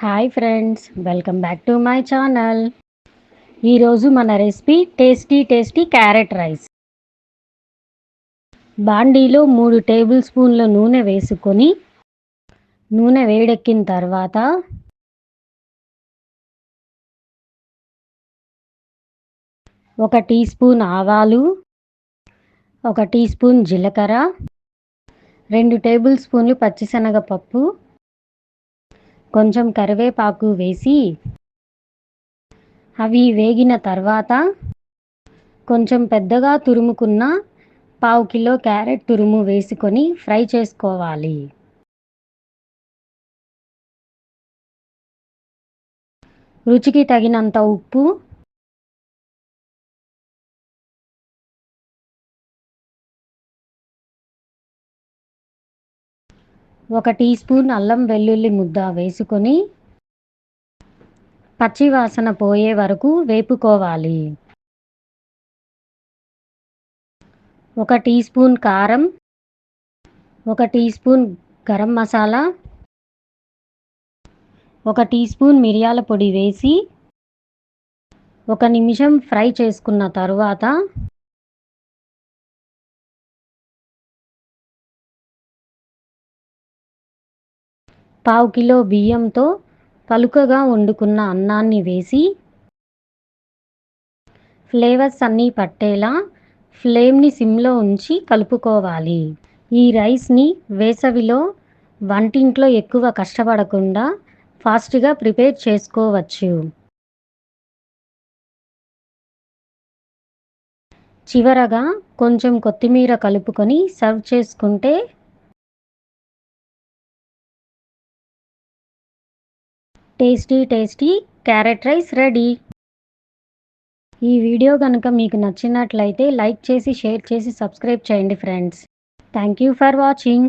Hi friends welcome back to my channel. ఈరోజు మన recipe tasty tasty carrot rice. బాండీలో మూడు టేబుల్ స్పూన్ల నూనె వేసుకొని నూనె వేడెక్కిన తర్వాత ఒక టీ స్పూన్ ఆవాలు ఒక టీ స్పూన్ జీలకర్ర రెండు టేబుల్ స్పూన్లు పచ్చిశనగపప్పు కొంచెం కరివేపాకు వేసి అవి వేగిన తర్వాత కొంచెం పెద్దగా తురుముకున్న పావు కిలో క్యారెట్ తురుము వేసుకొని ఫ్రై చేసుకోవాలి. రుచికి తగినంత ఉప్పు ఒక టీ స్పూన్ అల్లం వెల్లుల్లి ముద్ద వేసుకొని పచ్చివాసన పోయే వరకు వేపుకోవాలి. ఒక టీ స్పూన్ కారం ఒక టీ స్పూన్ గరం మసాలా ఒక టీ స్పూన్ మిరియాల పొడి వేసి ఒక నిమిషం ఫ్రై చేసుకున్న తరువాత పావు కిలో బియ్యంతో పలుకగా వండుకున్న అన్నాన్ని వేసి ఫ్లేవర్స్ అన్నీ పట్టేలా ఫ్లేమ్ని సిమ్లో ఉంచి కలుపుకోవాలి. ఈ రైస్ని వేసవిలో వంటింట్లో ఎక్కువ కష్టపడకుండా ఫాస్ట్గా ప్రిపేర్ చేసుకోవచ్చు. చివరగా కొంచెం కొత్తిమీర కలుపుకొని సర్వ్ చేసుకుంటే tasty tasty carrot rice ready. ఈ వీడియో కనుక మీకు నచ్చినట్లయితే లైక్ చేసి షేర్ చేసి సబ్స్క్రైబ్ చేయండి friends. Thank you for watching.